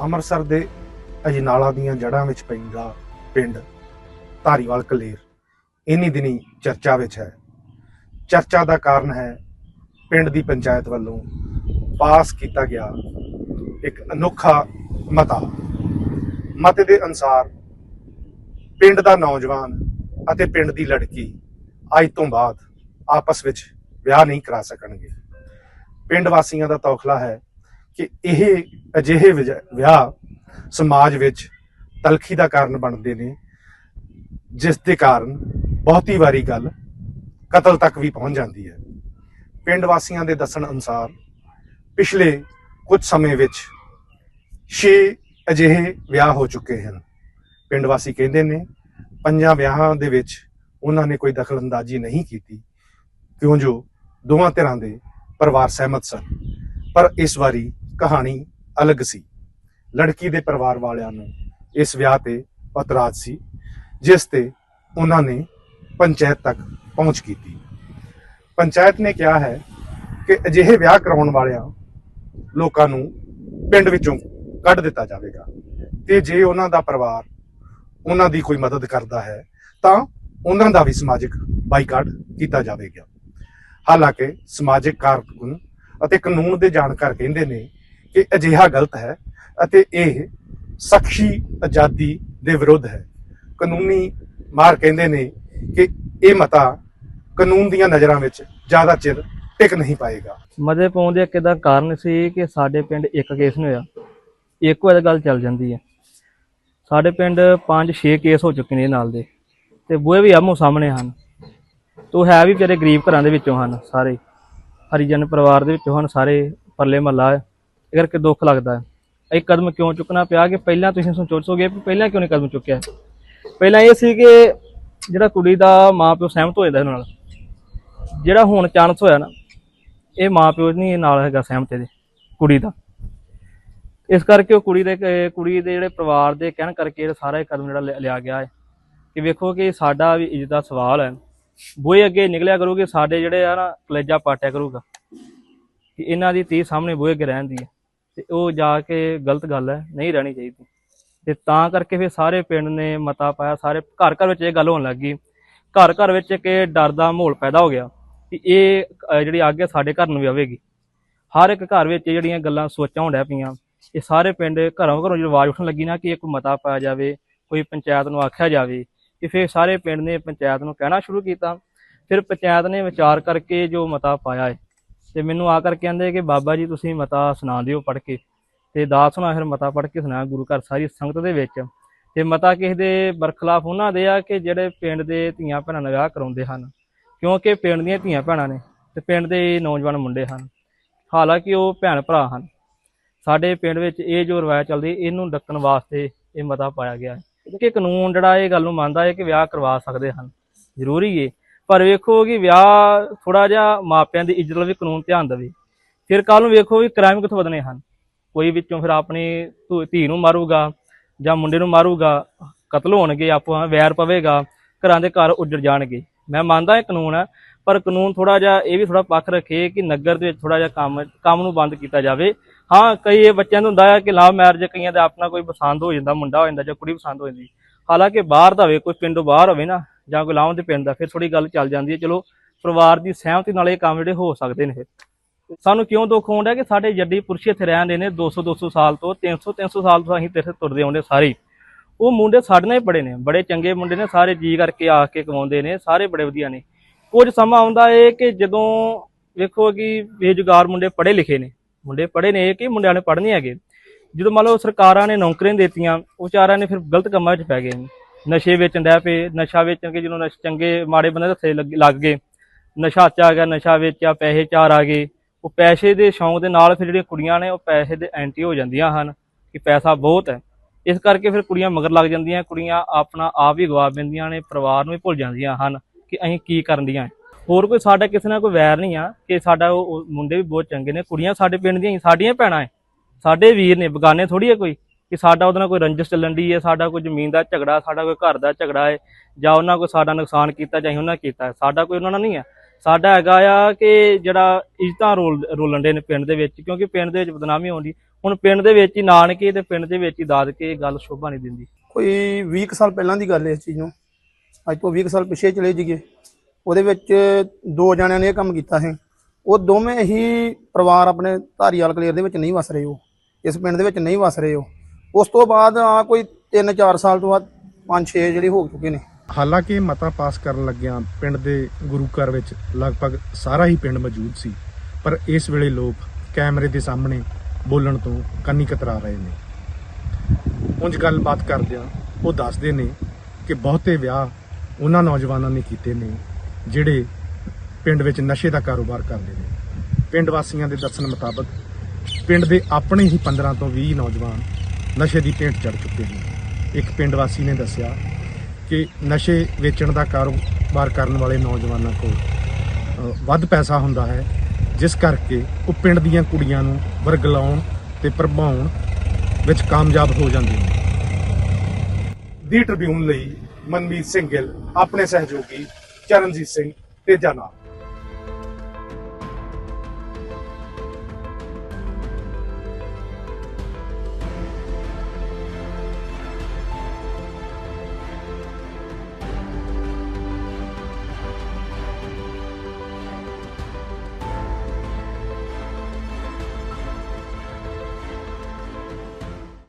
ਅੰਮ੍ਰਿਤਸਰ ਦੇ ਅਜਨਾਲਾ ਦੀਆਂ ਜੜ੍ਹਾਂ ਵਿੱਚ ਪੈਂਦਾ ਪਿੰਡ ਧਾਰੀਵਾਲ ਕਲੇਰ। ਇਨੀ ਦਿਨੀ ਚਰਚਾ ਵਿੱਚ ਹੈ। ਚਰਚਾ ਦਾ ਕਾਰਨ ਹੈ ਪਿੰਡ ਦੀ ਪੰਚਾਇਤ ਵੱਲੋਂ ਪਾਸ ਕੀਤਾ ਗਿਆ ਇੱਕ ਅਨੋਖਾ ਮਤਾ। ਮਤੇ ਦੇ ਅਨੁਸਾਰ ਪਿੰਡ ਦਾ ਨੌਜਵਾਨ ਅਤੇ ਪਿੰਡ ਦੀ ਲੜਕੀ ਅੱਜ ਤੋਂ ਬਾਅਦ ਆਪਸ ਵਿੱਚ ਵਿਆਹ ਨਹੀਂ ਕਰਾ ਸਕਣਗੇ। ਪਿੰਡ ਵਾਸੀਆਂ ਦਾ ਤੌਖਲਾ ਹੈ ਕਿ ਇਹ ਅਜਿਹੇ ਵਿਜ- ਵਿਆਹ ਸਮਾਜ ਵਿੱਚ ਤਲਖੀ ਦਾ ਕਾਰਨ ਬਣਦੇ ਨੇ, ਜਿਸ ਦੇ ਕਾਰਨ ਬਹੁਤੀ ਵਾਰੀ ਗੱਲ ਕਤਲ ਤੱਕ ਵੀ ਪਹੁੰਚ ਜਾਂਦੀ ਹੈ। ਪਿੰਡ ਵਾਸੀਆਂ ਦੇ ਦੱਸਣ ਅਨੁਸਾਰ ਪਿਛਲੇ ਕੁਝ ਸਮੇਂ ਵਿੱਚ 6 ਅਜਿਹੇ ਵਿਆਹ ਹੋ ਚੁੱਕੇ ਹਨ। ਪਿੰਡ ਵਾਸੀ ਕਹਿੰਦੇ ਨੇ, ਪੰਜਾਂ ਵਿਆਹਾਂ ਦੇ ਵਿੱਚ ਉਹਨਾਂ ਨੇ ਕੋਈ ਦਖਲਅੰਦਾਜ਼ੀ ਨਹੀਂ ਕੀਤੀ ਕਿਉਂ ਜੋ ਦੋਵਾਂ ਧਿਰਾਂ ਦੇ ਪਰਿਵਾਰ ਸਹਿਮਤ ਸਨ। ਪਰ ਇਸ ਵਾਰੀ ਕਹਾਣੀ ਅਲੱਗ ਸੀ। ਲੜਕੀ ਦੇ ਪਰਿਵਾਰ ਵਾਲਿਆਂ ਨੂੰ ਇਸ ਵਿਆਹ ਤੇ ਇਤਰਾਜ਼ ਸੀ, ਜਿਸ ਤੇ ਉਹਨਾਂ ਨੇ ਪੰਚਾਇਤ ਤੱਕ ਪਹੁੰਚ ਕੀਤੀ। ਪੰਚਾਇਤ ਨੇ ਕਿਹਾ ਹੈ ਕਿ ਅਜਿਹੇ ਵਿਆਹ ਕਰਾਉਣ ਵਾਲਿਆਂ ਲੋਕਾਂ ਨੂੰ ਪਿੰਡ ਵਿੱਚੋਂ ਕੱਢ ਦਿੱਤਾ ਜਾਵੇਗਾ ਤੇ ਜੇ ਉਹਨਾਂ ਦਾ ਪਰਿਵਾਰ ਉਹਨਾਂ ਦੀ ਕੋਈ ਮਦਦ ਕਰਦਾ ਹੈ, ਤਾਂ ਉਹਨਾਂ ਦਾ ਵੀ ਸਮਾਜਿਕ ਬਾਈਕਾਟ ਕੀਤਾ ਜਾਵੇਗਾ। ਹਾਲਾਂਕਿ ਸਮਾਜਿਕ ਕਾਰਕੁਨ ਅਤੇ ਕਾਨੂੰਨ ਦੇ ਜਾਣਕਾਰ ਕਹਿੰਦੇ ਨੇ ਇਹ ਅਜਿਹਾ ਗਲਤ ਹੈ ਅਤੇ ਇਹ ਸਖਸ਼ੀ ਆਜ਼ਾਦੀ ਦੇ ਵਿਰੁੱਧ ਹੈ। ਕਾਨੂੰਨੀ ਮਾਰ ਕਹਿੰਦੇ ਨੇ ਕਿ ਇਹ ਮਤਾ ਕਾਨੂੰਨ ਦੀਆਂ ਨਜ਼ਰਾਂ ਵਿੱਚ ਜ਼ਿਆਦਾ ਚਿਰ ਟਿਕ ਨਹੀਂ ਪਾਏਗਾ। ਮਤੇ ਪਾਉਣ ਦੇ ਇੱਕ ਦਾ ਕਾਰਨ ਸੀ ਕਿ ਸਾਡੇ ਪਿੰਡ ਇੱਕ ਕੇਸ ਨਹੀਂ ਹੋਇਆ। ਇੱਕ ਵਾਰ ਗੱਲ ਚੱਲ ਜਾਂਦੀ ਹੈ। ਸਾਡੇ ਪਿੰਡ 5-6 ਕੇਸ ਹੋ ਚੁੱਕੇ ਨੇ ਨਾਲ ਦੇ ਤੇ ਬੂਹੇ ਵੀ ਆਮੋ ਸਾਹਮਣੇ ਹਨ। ਤੋ ਹੈ ਵੀ ਤੇਰੇ ਗਰੀਬ ਘਰਾਂ ਦੇ ਵਿੱਚੋਂ ਹਨ ਸਾਰੇ। ਹਰੀਜਨ ਪਰਿਵਾਰ ਦੇ ਵਿੱਚੋਂ ਹਨ ਸਾਰੇ, ਪਰਲੇ ਮਹੱਲਾ ਇਹ ਕਰਕੇ ਦੁੱਖ ਲੱਗਦਾ ਹੈ। ਇਹ ਕਦਮ ਕਿਉਂ ਚੁੱਕਣਾ ਪਿਆ ਕਿ ਪਹਿਲਾਂ ਤੁਸੀਂ ਸੋਚੋਗੇ ਵੀ ਪਹਿਲਾਂ ਕਿਉਂ ਨਹੀਂ ਕਦਮ ਚੁੱਕਿਆ? ਪਹਿਲਾਂ ਇਹ ਸੀ ਕਿ ਜਿਹੜਾ ਕੁੜੀ ਦਾ ਮਾਪਿਓ ਸਹਿਮਤ ਹੋ ਜਾਂਦਾ ਇਹਨਾਂ ਨਾਲ, ਜਿਹੜਾ ਹੁਣ ਚਾਂਸ ਹੋਇਆ ਨਾ, ਇਹ ਮਾਪਿਓ ਨਹੀਂ ਨਾਲ ਹੈਗਾ ਸਹਿਮਤ ਇਹਦੇ, ਕੁੜੀ ਦਾ। ਇਸ ਕਰਕੇ ਉਹ ਕੁੜੀ ਦੇ ਕ- ਕੁੜੀ ਦੇ ਜਿਹੜੇ ਪਰਿਵਾਰ ਦੇ ਕਹਿਣ ਕਰਕੇ ਇਹ ਸਾਰਾ ਇਹ ਕਦਮ ਜਿਹੜਾ ਲਿ- ਲਿਆ ਗਿਆ ਹੈ ਕਿ ਵੇਖੋ ਕਿ ਸਾਡਾ ਵੀ ਇੱਜ਼ਤ ਦਾ ਸਵਾਲ ਹੈ। ਬੋਏ ਅੱਗੇ ਨਿਕਲਿਆ ਕਰੂਗੇ ਸਾਡੇ ਜਿਹੜੇ ਆ ਨਾ ਕਲੇਜਾ ਪਾਟਿਆ ਕਰੂਗਾ, ਕਿ ਇਹਨਾਂ ਦੀ ਤੀ ਸਾਹਮਣੇ ਬੋਏ ਅੱਗੇ ਰਹਿਣ ਦੀ ਹੈ। ਤੇ ਉਹ ਜਾ ਕੇ ਗਲਤ ਗੱਲ ਹੈ, ਨਹੀਂ ਰਹਿਣੀ ਚਾਹੀਦੀ। ਤੇ ਤਾਂ ਕਰਕੇ ਫਿਰ ਸਾਰੇ ਪਿੰਡ ਨੇ ਮਤਾ ਪਾਇਆ, ਸਾਰੇ ਘਰ ਘਰ ਵਿੱਚ ਇਹ ਗੱਲ ਹੋਣ ਲੱਗੀ ਘਰ ਘਰ ਵਿੱਚ ਇੱਕ ਇਹ ਡਰ ਦਾ ਮਾਹੌਲ ਪੈਦਾ ਹੋ ਗਿਆ ਕਿ ਇਹ ਜਿਹੜੀ ਅੱਗ ਹੈ ਸਾਡੇ ਘਰ ਨੂੰ ਵੀ ਆਵੇਗੀ। ਹਰ ਇੱਕ ਘਰ ਵਿੱਚ ਇਹ ਜਿਹੜੀਆਂ ਗੱਲਾਂ ਸੋਚਾਂ ਹੋਣ ਡਿਆ ਪਈਆਂ, ਇਹ ਸਾਰੇ ਪਿੰਡ ਘਰੋਂ ਘਰੋਂ ਜਦੋਂ ਆਵਾਜ਼ ਉੱਠਣ ਲੱਗੀ ਨਾ ਕਿ ਇੱਕ ਮਤਾ ਪਾਇਆ ਜਾਵੇ, ਕੋਈ ਪੰਚਾਇਤ ਨੂੰ ਆਖਿਆ ਜਾਵੇ, ਕਿ ਫਿਰ ਸਾਰੇ ਪਿੰਡ ਨੇ ਪੰਚਾਇਤ ਨੂੰ ਕਹਿਣਾ ਸ਼ੁਰੂ ਕੀਤਾ। ਫਿਰ ਪੰਚਾਇਤ ਨੇ ਵਿਚਾਰ ਕਰਕੇ ਜੋ ਮਤਾ ਪਾਇਆ ਹੈ ਤੇ ਮੈਨੂੰ ਆ ਕਰਕੇ ਕਹਿੰਦੇ ਕਿ ਬਾਬਾ ਜੀ ਤੁਸੀਂ ਮਤਾ ਸੁਣਾ ਦਿਓ ਪੜ੍ਹ ਕੇ। ਤੇ ਦਾਸ ਸੁਣਾ ਫਿਰ ਮਤਾ ਪੜ੍ਹ ਕੇ ਸੁਣਾ ਗੁਰੂ ਘਰ ਸਾਰੀ ਸੰਗਤ ਦੇ ਵਿੱਚ। ਤੇ ਮਤਾ ਕਿਸੇ ਦੇ ਬਰਖਲਾਫ ਉਹਨਾਂ ਦੇ ਆ ਕਿ ਜਿਹੜੇ ਪਿੰਡ ਦੇ ਧੀਆਂ ਭੈਣਾਂ ਨਾਲ ਵਿਆਹ ਕਰਾਉਂਦੇ ਹਨ। ਕਿਉਂਕਿ ਪਿੰਡ ਦੀਆਂ ਧੀਆਂ ਭੈਣਾਂ ਨੇ ਤੇ ਪਿੰਡ ਦੇ ਨੌਜਵਾਨ ਮੁੰਡੇ ਹਨ। ਹਾਲਾਂਕਿ ਉਹ ਭੈਣ ਭਰਾ ਹਨ। ਸਾਡੇ ਪਿੰਡ ਵਿੱਚ ਇਹ ਜੋ ਰਵਾਇਤ ਚੱਲਦੀ, ਇਹਨੂੰ ਡੱਕਣ ਵਾਸਤੇ ਇਹ ਮਤਾ ਪਾਇਆ ਗਿਆ ਹੈ। ਕਿ ਕਾਨੂੰਨ ਜਿਹੜਾ ਇਹ ਗੱਲ ਨੂੰ ਮੰਨਦਾ ਹੈ ਕਿ ਵਿਆਹ ਕਰਵਾ ਸਕਦੇ ਹਨ। ਜ਼ਰੂਰੀ ਏ ਪਰ ਵੇਖੋ ਕਿ ਵਿਆਹ ਥੋੜਾ ਜਿਹਾ ਮਾਪਿਆਂ ਦੀ ਇੱਜ਼ਤ ਵੀ ਕਾਨੂੰਨ ਧਿਆਨ ਦੇਵੇ। ਫਿਰ ਕੱਲ ਨੂੰ ਵੇਖੋ ਵੀ ਕ੍ਰਾਈਮ ਕਿੱਥੋਂ ਵਧਣੇ ਹਨ। ਕੋਈ ਵਿੱਚੋਂ ਫਿਰ ਆਪਣੀ ਧੂ- ਧੀ ਨੂੰ ਮਾਰੂਗਾ ਜਾਂ ਮੁੰਡੇ ਨੂੰ ਮਾਰੂਗਾ, ਕਤਲ ਹੋਣਗੇ, ਆਪੋ ਵੈਰ ਪਵੇਗਾ, ਘਰਾਂ ਦੇ ਘਰ ਉੱਜੜ ਜਾਣਗੇ। ਮੈਂ ਮੰਨਦਾ ਇਹ ਕਾਨੂੰਨ ਹੈ, ਪਰ ਕਾਨੂੰਨ ਥੋੜਾ ਜਿਹਾ ਇਹ ਵੀ ਥੋੜਾ ਪੱਖ ਰੱਖੇ ਕਿ ਨਗਰ ਦੇ ਵਿੱਚ ਥੋੜਾ ਜਿਹਾ ਕੰਮ ਕੰਮ ਨੂੰ ਬੰਦ ਕੀਤਾ ਜਾਵੇ। ਹਾਂ, ਕਈ ਇਹ ਬੱਚਿਆਂ ਨੂੰ ਹੁੰਦਾ ਹੈ ਕਿ ਲਵ ਮੈਰਿਜ, ਕਈਆਂ ਦਾ ਆਪਣਾ ਕੋਈ ਪਸੰਦ ਹੋ ਜਾਂਦਾ, ਮੁੰਡਾ ਹੋ ਜਾਂਦਾ ਜਾਂ ਕੁੜੀ ਪਸੰਦ ਹੋ ਜਾਂਦੀ। ਹਾਲਾਂਕਿ ਬਾਹਰ ਦਾ ਹੋਵੇ, ਕੋਈ ਪਿੰਡੋਂ ਬਾਹਰ ਹੋਵੇ ਨਾ ਜਾਂ ਕੋਈ ਲਾਉਂ ਦੇ ਪਿੰਡ ਦਾ, ਫਿਰ ਥੋੜੀ ਗੱਲ ਚੱਲ ਜਾਂਦੀ ਹੈ ਚਲੋ, ਪਰਿਵਾਰ ਦੀ ਸਹਿਮਤੀ ਨਾਲ ਇਹ ਕੰਮ ਜਿਹੜੇ ਹੋ ਸਕਦੇ ਨੇ ਸਾਨੂੰ ਕਿਉਂ ਦੁੱਖ ਹੁੰਦਾ ਕਿ ਸਾਡੇ ਜੱਦੀ ਪੁਰਸ਼ ਇੱਥੇ ਰਹਿੰਦੇ ਨੇ 200 200 ਸਾਲ ਤੋਂ 300 300 ਸਾਲ ਤੋਂ ਅਸੀਂ ਇੱਥੇ ਤੁਰਦੇ ਆਉਂਦੇ ਸਾਰੇ ਹੀ। ਉਹ ਮੁੰਡੇ ਸਾਡੇ ਨਾਲ ਹੀ ਬੜੇ ਨੇ, ਬੜੇ ਚੰਗੇ ਮੁੰਡੇ ਨੇ, ਸਾਰੇ ਜੀ ਕਰਕੇ ਆ ਕੇ ਕਮਾਉਂਦੇ ਨੇ, ਸਾਰੇ ਬੜੇ ਵਧੀਆ ਨੇ ਕੁਝ ਸਮਾਂ ਆਉਂਦਾ ਏ ਕਿ ਜਦੋਂ ਵੇਖੋ ਕਿ ਬੇਜੁਗਾਰ ਮੁੰਡੇ ਪੜ੍ਹੇ ਲਿਖੇ ਨੇ, ਮੁੰਡੇ ਪੜ੍ਹੇ ਨੇ ਕਿ ਮੁੰਡਿਆਂ ਨੇ ਪੜ੍ਹਨੇ ਹੈਗੇ ਜਦੋਂ ਮੰਨ ਲਓ ਸਰਕਾਰਾਂ ਨੇ ਨੌਕਰੀਆਂ ਦੇਤੀਆਂ, ਉਹ ਚਾਰਾਂ ਨੇ ਫਿਰ ਗਲਤ ਕੰਮਾਂ ਵਿੱਚ ਪੈ ਗਏ ਨੇ। ਨਸ਼ੇ ਵੇਚਣ ਡੈ ਪਏ ਨਸ਼ਾ ਵੇਚਣ ਕੇ ਜਦੋਂ ਨਸ਼ ਚੰਗੇ ਮਾੜੇ ਬੰਦੇ ਦੇ ਹੱਥੇ ਲੱਗ ਲੱਗ ਗਏ। ਨਸ਼ਾ ਚ ਆ ਗਿਆ ਨਸ਼ਾ ਵੇਚਿਆ ਪੈਸੇ ਚਾਰ ਆ ਗਏ। ਉਹ ਪੈਸੇ ਦੇ ਸ਼ੌਂਕ ਦੇ ਨਾਲ ਫਿਰ ਜਿਹੜੀਆਂ ਕੁੜੀਆਂ ਨੇ ਉਹ ਪੈਸੇ ਦੇ ਐਂਟੀ ਹੋ ਜਾਂਦੀਆਂ ਹਨ ਕਿ ਪੈਸਾ ਬਹੁਤ ਹੈ। ਇਸ ਕਰਕੇ ਫਿਰ ਕੁੜੀਆਂ ਮਗਰ ਲੱਗ ਜਾਂਦੀਆਂ ਕੁੜੀਆਂ ਆਪਣਾ ਆਪ ਹੀ ਗਵਾ ਪੈਂਦੀਆਂ ਨੇ ਪਰਿਵਾਰ ਨੂੰ ਵੀ ਭੁੱਲ ਜਾਂਦੀਆਂ ਹਨ ਕਿ ਅਸੀਂ ਕੀ ਕਰਨ ਦੀਆਂ ਹੋਰ ਕੋਈ ਸਾਡਾ ਕਿਸੇ ਨਾਲ ਕੋਈ ਵੈਰ ਨਹੀਂ ਆ ਕਿ ਸਾਡਾ ਉਹ ਮੁੰਡੇ ਵੀ ਬਹੁਤ ਚੰਗੇ ਨੇ ਕੁੜੀਆਂ ਸਾਡੇ ਪਿੰਡ ਦੀਆਂ ਹੀ, ਸਾਡੀਆਂ ਭੈਣਾਂ ਐ। ਸਾਡੇ ਵੀਰ ਨੇ ਬਗਾਨੇ ਥੋੜੀ ਹੈ ਕੋਈ। ਕਿ ਸਾਡਾ ਉਹਦੇ ਨਾਲ ਕੋਈ ਰੰਜਿਸ਼ ਚੱਲਣ ਦੀ ਹੈ, ਸਾਡਾ ਕੋਈ ਜ਼ਮੀਨ ਦਾ ਝਗੜਾ, ਸਾਡਾ ਕੋਈ ਘਰ ਦਾ ਝਗੜਾ ਹੈ, ਜਾਂ ਉਹਨਾਂ ਕੋਈ ਸਾਡਾ ਨੁਕਸਾਨ ਕੀਤਾ ਜਾਂ ਉਹਨਾਂ ਕੀਤਾ ਸਾਡਾ ਕੋਈ ਉਹਨਾਂ ਨਾਲ ਨਹੀਂ ਹੈ। ਸਾਡਾ ਹੈਗਾ ਆ ਕਿ ਜਿਹੜਾ ਇੱਜ਼ਤਾਂ ਰੋਲ, ਰੋਲਣ ਦੇ ਨੇ ਪਿੰਡ ਦੇ ਵਿੱਚ, ਕਿਉਂਕਿ ਪਿੰਡ ਦੇ ਵਿੱਚ ਬਦਨਾਮੀ ਆਉਂਦੀ ਹੁਣ ਪਿੰਡ ਦੇ ਵਿੱਚ ਹੀ ਨਾਨਕੇ ਤੇ ਪਿੰਡ ਦੇ ਵਿੱਚ ਹੀ ਦਾਦਕੇ ਇਹ ਗੱਲ ਸ਼ੋਭਾ ਨਹੀਂ ਦਿੰਦੀ। ਕੋਈ 20 ਕੁ ਸਾਲ ਪਹਿਲਾਂ ਦੀ ਗੱਲ ਹੈ ਇਸ ਚੀਜ਼ ਨੂੰ। ਅੱਜ ਤੋਂ 20 ਕੁ ਸਾਲ ਪਿੱਛੇ ਚਲੇ ਜੀਏ ਉਹਦੇ ਵਿੱਚ ਦੋ ਜਣਿਆਂ ਨੇ ਇਹ ਕੰਮ ਕੀਤਾ ਸੀ। ਉਹ ਦੋਵੇਂ ਹੀ ਪਰਿਵਾਰ ਆਪਣੇ ਧਾਰੀਵਾਲ ਕਲੇਰ ਦੇ ਵਿੱਚ ਨਹੀਂ ਵਸ ਰਹੇ ਉਹ। ਇਸ ਪਿੰਡ ਦੇ ਵਿੱਚ ਨਹੀਂ ਵਸ ਰਹੇ ਉਹ। ਉਸ ਤੋਂ ਬਾਅਦ, ਆ ਕੋਈ 3-4 ਸਾਲ ਤੋਂ ਬਾਅਦ 5-6 ਜਿਹੜੇ ਹੋ ਚੁੱਕੇ ਨੇ। ਹਾਲਾਂਕਿ ਮਤਾ ਪਾਸ ਕਰਨ ਲੱਗਿਆਂ ਪਿੰਡ ਦੇ ਗੁਰੂ ਘਰ ਵਿੱਚ ਲਗਭਗ ਸਾਰਾ ਹੀ ਪਿੰਡ ਮੌਜੂਦ ਸੀ, ਪਰ ਇਸ ਵੇਲੇ ਲੋਕ ਕੈਮਰੇ ਦੇ ਸਾਹਮਣੇ ਬੋਲਣ ਤੋਂ ਕੰਨੀ ਕਤਰਾ ਰਹੇ ਨੇ। ਉਂਝ ਗੱਲਬਾਤ ਕਰਦਿਆਂ ਉਹ ਦੱਸਦੇ ਨੇ ਕਿ ਬਹੁਤੇ ਵਿਆਹ ਉਹਨਾਂ ਨੌਜਵਾਨਾਂ ਨੇ ਕੀਤੇ ਨੇ, ਜਿਹੜੇ ਪਿੰਡ ਵਿੱਚ ਨਸ਼ੇ ਦਾ ਕਾਰੋਬਾਰ ਕਰਦੇ ਨੇ। ਪਿੰਡ ਵਾਸੀਆਂ ਦੇ ਦੱਸਣ ਮੁਤਾਬਕ, ਪਿੰਡ ਦੇ ਆਪਣੇ ਹੀ 15 ਤੋਂ 20 ਨੌਜਵਾਨ ਨਸ਼ੇ ਦੀ ਭੇਂਟ ਚੜ ਚੁੱਕੇ ਨੇ। ਇੱਕ ਪਿੰਡ ਵਾਸੀ ਨੇ ਦੱਸਿਆ ਕਿ ਨਸ਼ੇ ਵੇਚਣ ਦਾ ਕਾਰੋਬਾਰ ਕਰਨ ਵਾਲੇ ਨੌਜਵਾਨਾਂ ਕੋਲ ਵੱਧ ਪੈਸਾ ਹੁੰਦਾ ਹੈ, ਜਿਸ ਕਰਕੇ ਉਹ ਪਿੰਡ ਦੀਆਂ ਕੁੜੀਆਂ ਨੂੰ ਵਰਗਲਾਉਣ ਤੇ ਪ੍ਰਭਾਉਣ ਵਿੱਚ ਕਾਮਯਾਬ ਹੋ ਜਾਂਦੇ ਨੇ। ਦੀ ਟ੍ਰਿਬਿਊਨ ਲਈ ਮਨਮੀਤ ਸਿੰਘ ਗਿੱਲ ਆਪਣੇ ਸਹਿਯੋਗੀ ਚਰਨਜੀਤ ਸਿੰਘ ਤੇਜਾ ਨਾਲ।